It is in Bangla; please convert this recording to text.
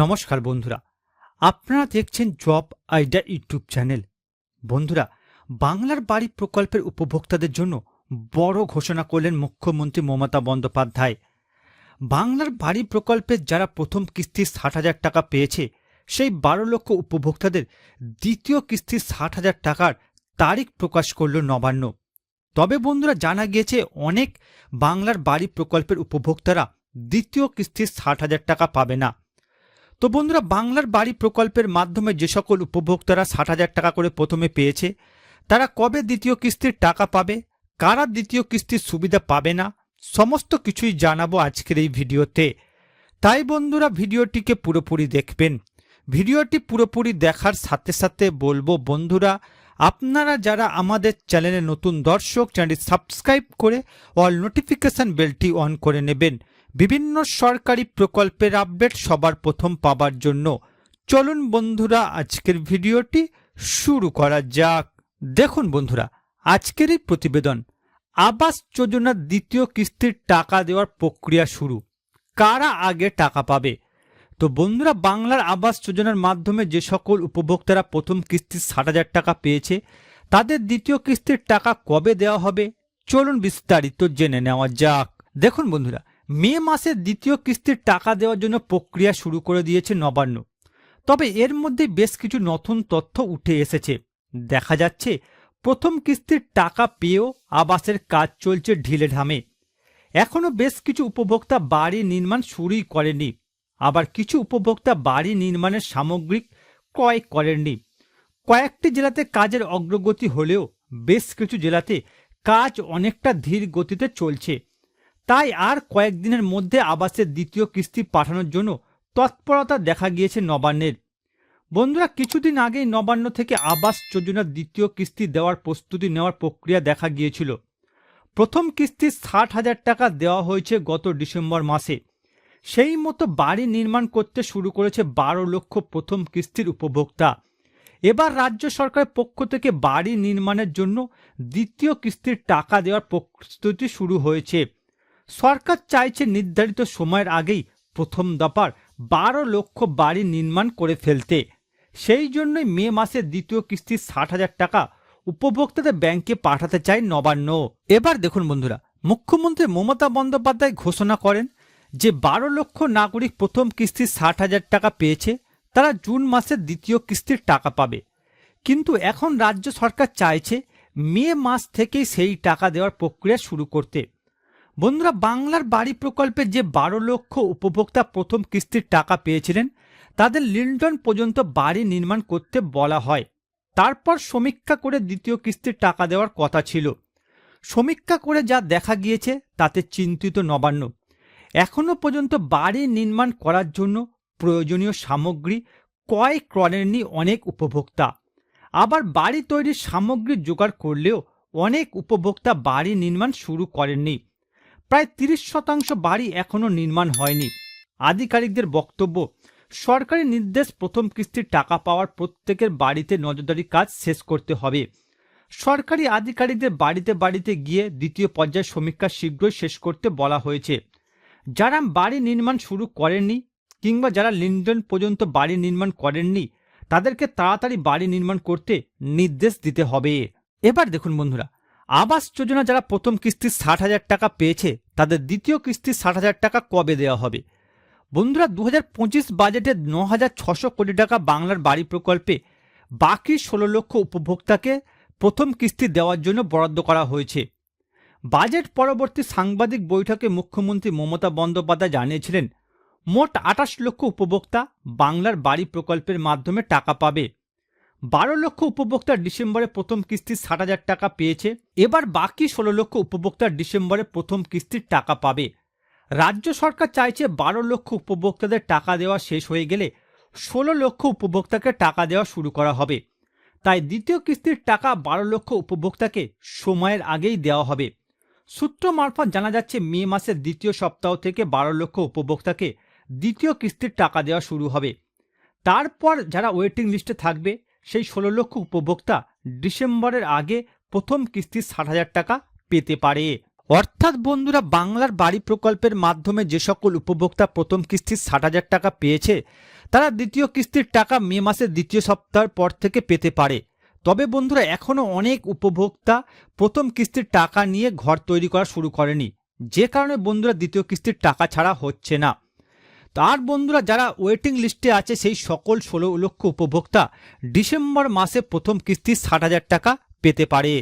নমস্কার বন্ধুরা, আপনারা দেখছেন জব আইডিয়া ইউটিউব চ্যানেল। বন্ধুরা, বাংলার বাড়ি প্রকল্পের উপভোক্তাদের জন্য বড় ঘোষণা করলেন মুখ্যমন্ত্রী মমতা বন্দ্যোপাধ্যায়। বাংলার বাড়ি প্রকল্পের যারা প্রথম কিস্তির ষাট হাজার টাকা পেয়েছে, সেই বারো লক্ষ উপভোক্তাদের দ্বিতীয় কিস্তির ষাট হাজার টাকার তারিখ প্রকাশ করল নবান্ন। তবে বন্ধুরা, জানা গিয়েছে অনেক বাংলার বাড়ি প্রকল্পের উপভোক্তারা দ্বিতীয় কিস্তির ষাট হাজার টাকা পাবে না। তো বন্ধুরা, বাংলার বাড়ি প্রকল্পের মাধ্যমে যে সকল উপভোক্তারা ষাট হাজার টাকা করে প্রথমে পেয়েছে, তারা কবে দ্বিতীয় কিস্তির টাকা পাবে, কারা দ্বিতীয় কিস্তির সুবিধা পাবে না, সমস্ত কিছুই জানাব আজকের এই ভিডিওতে। তাই বন্ধুরা, ভিডিওটিকে পুরোপুরি দেখবেন। ভিডিওটি পুরোপুরি দেখার সাথে সাথে বলব, বন্ধুরা, আপনারা যারা আমাদের চ্যানেলে নতুন দর্শক, চ্যানেলটি সাবস্ক্রাইব করে অল নোটিফিকেশন বেলটি অন করে নেবেন। বিভিন্ন সরকারি প্রকল্পের আপডেট সবার প্রথম পাবার জন্য চলুন বন্ধুরা, আজকের ভিডিওটি শুরু করা যাক। দেখুন বন্ধুরা, আজকের এই প্রতিবেদন, আবাস যোজনার দ্বিতীয় কিস্তির টাকা দেওয়ার প্রক্রিয়া শুরু। কারা আগে টাকা পাবে? তো বন্ধুরা, বাংলার আবাস যোজনার মাধ্যমে যে সকল উপভোক্তারা প্রথম কিস্তির ষাট হাজার টাকা পেয়েছে, তাদের দ্বিতীয় কিস্তির টাকা কবে দেওয়া হবে? চলুন বিস্তারিত জেনে নেওয়া যাক। দেখুন বন্ধুরা মে মাসে দ্বিতীয় কিস্তির টাকা দেওয়ার জন্য প্রক্রিয়া শুরু করে দিয়েছে নবান্ন। তবে এর মধ্যে বেশ কিছু নতুন তথ্য উঠে এসেছে। দেখা যাচ্ছে, প্রথম কিস্তির টাকা পেয়েও আবাসের কাজ চলছে ঢিলে ঢামে। এখনও বেশ কিছু উপভোক্তা বাড়ি নির্মাণ শুরুই করেনি আবার কিছু উপভোক্তা বাড়ি নির্মাণের সামগ্রিক ক্রয় করেননি। কয়েকটি জেলাতে কাজের অগ্রগতি হলেও বেশ কিছু জেলাতে কাজ অনেকটা ধীর গতিতে চলছে। তাই আর কয়েকদিনের মধ্যে আবাসের দ্বিতীয় কিস্তি পাঠানোর জন্য তৎপরতা দেখা গিয়েছে নবান্নের। বন্ধুরা, কিছুদিন আগেই নবান্ন থেকে আবাস যোজনার দ্বিতীয় কিস্তি দেওয়ার প্রস্তুতি নেওয়ার প্রক্রিয়া দেখা গিয়েছিল। প্রথম কিস্তি ষাট হাজার টাকা দেওয়া হয়েছে গত ডিসেম্বর মাসে। সেই মতো বাড়ি নির্মাণ করতে শুরু করেছে বারো লক্ষ প্রথম কিস্তির উপভোক্তা। এবার রাজ্য সরকারের পক্ষ থেকে বাড়ি নির্মাণের জন্য দ্বিতীয় কিস্তির টাকা দেওয়ার প্রস্তুতি শুরু হয়েছে। সরকার চাইছে নির্ধারিত সময়ের আগেই প্রথম দফার বারো লক্ষ বাড়ি নির্মাণ করে ফেলতে। সেই জন্যই মে মাসে দ্বিতীয় কিস্তির ষাট হাজার টাকা উপভোক্তাদের ব্যাংকে পাঠাতে চায় নবান্ন। এবার দেখুন বন্ধুরা, মুখ্যমন্ত্রী মমতা বন্দ্যোপাধ্যায় ঘোষণা করেন যে বারো লক্ষ নাগরিক প্রথম কিস্তির ষাট হাজার টাকা পেয়েছে, তারা জুন মাসের দ্বিতীয় কিস্তির টাকা পাবে। কিন্তু এখন রাজ্য সরকার চাইছে মে মাস থেকেই সেই টাকা দেওয়ার প্রক্রিয়া শুরু করতে। বন্ধুরা, বাংলার বাড়ি প্রকল্পে যে বারো লক্ষ উপভোক্তা প্রথম কিস্তির টাকা পেয়েছিলেন, তাদের লিন্টন পর্যন্ত বাড়ি নির্মাণ করতে বলা হয়। তারপর সমীক্ষা করে দ্বিতীয় কিস্তির টাকা দেওয়ার কথা ছিল। সমীক্ষা করে যা দেখা গিয়েছে, তাতে চিন্তিত নবান্ন। এখনও পর্যন্ত বাড়ি নির্মাণ করার জন্য প্রয়োজনীয় সামগ্রী ক্রয় করেননি অনেক উপভোক্তা। আবার বাড়ি তৈরির সামগ্রী জোগাড় করলেও অনেক উপভোক্তা বাড়ি নির্মাণ শুরু করেননি। প্রায় তিরিশ শতাংশ বাড়ি এখনও নির্মাণ হয়নি। আধিকারিকদের বক্তব্য, সরকারি নির্দেশ প্রথম কিস্তির টাকা পাওয়ার প্রত্যেকের বাড়িতে নজরদারি কাজ শেষ করতে হবে। সরকারি আধিকারিকদের বাড়িতে বাড়িতে গিয়ে দ্বিতীয় পর্যায়ে সমীক্ষা শীঘ্রই শেষ করতে বলা হয়েছে। যারা বাড়ি নির্মাণ শুরু করেননি কিংবা যারা লিন্ডন পর্যন্ত বাড়ি নির্মাণ করেননি, তাদেরকে তাড়াতাড়ি বাড়ি নির্মাণ করতে নির্দেশ দিতে হবে। এবার দেখুন বন্ধুরা আবাস যোজনা যারা প্রথম কিস্তির ষাট হাজার টাকা পেয়েছে, তাদের দ্বিতীয় কিস্তির ষাট হাজার টাকা কবে দেওয়া হবে? বন্ধুরা দু হাজার পঁচিশ বাজেটে ন হাজার ছশো কোটি টাকা বাংলার বাড়ি প্রকল্পে বাকি ষোলো লক্ষ উপভোক্তাকে প্রথম কিস্তি দেওয়ার জন্য বরাদ্দ করা হয়েছে। বাজেট পরবর্তী সাংবাদিক বৈঠকে মুখ্যমন্ত্রী মমতা বন্দ্যোপাধ্যায় জানিয়েছিলেন, মোট আটাশ লক্ষ উপভোক্তা বাংলার বাড়ি প্রকল্পের মাধ্যমে টাকা পাবে। বারো লক্ষ উপভোক্তা ডিসেম্বরে প্রথম কিস্তির ষাট হাজার টাকা পেয়েছে, এবার বাকি ষোলো লক্ষ উপভোক্তা ডিসেম্বরে প্রথম কিস্তির টাকা পাবে। রাজ্য সরকার চাইছে বারো লক্ষ উপভোক্তাদের টাকা দেওয়া শেষ হয়ে গেলে ষোলো লক্ষ উপভোক্তাকে টাকা দেওয়া শুরু করা হবে। তাই দ্বিতীয় কিস্তির টাকা বারো লক্ষ উপভোক্তাকে সময়ের আগেই দেওয়া হবে। সূত্র মারফত জানা যাচ্ছে, মে মাসের দ্বিতীয় সপ্তাহ থেকে বারো লক্ষ উপভোক্তাকে দ্বিতীয় কিস্তির টাকা দেওয়া শুরু হবে। তারপর যারা ওয়েটিং লিস্টে থাকবে সেই ষোলো লক্ষ উপভোক্তা ডিসেম্বরের আগে প্রথম কিস্তির ষাট হাজার টাকা পেতে পারে। অর্থাৎ বন্ধুরা, বাংলার বাড়ি প্রকল্পের মাধ্যমে যে সকল উপভোক্তা প্রথম কিস্তির ষাট হাজার টাকা পেয়েছে, তারা দ্বিতীয় কিস্তির টাকা মে মাসের দ্বিতীয় সপ্তাহের পর থেকে পেতে পারে। তবে বন্ধুরা এখনও অনেক উপভোক্তা প্রথম কিস্তির টাকা নিয়ে ঘর তৈরি করা শুরু করেনি। যে কারণে বন্ধুরা, দ্বিতীয় কিস্তির টাকা ছাড়া হচ্ছে না। তার বন্ধুরা যারা ওয়েটিং লিস্টে আছে, সেই সকল ষোলো লক্ষ উপভোক্তা ডিসেম্বর মাসে প্রথম কিস্তি ষাট হাজার টাকা পেতে পারে।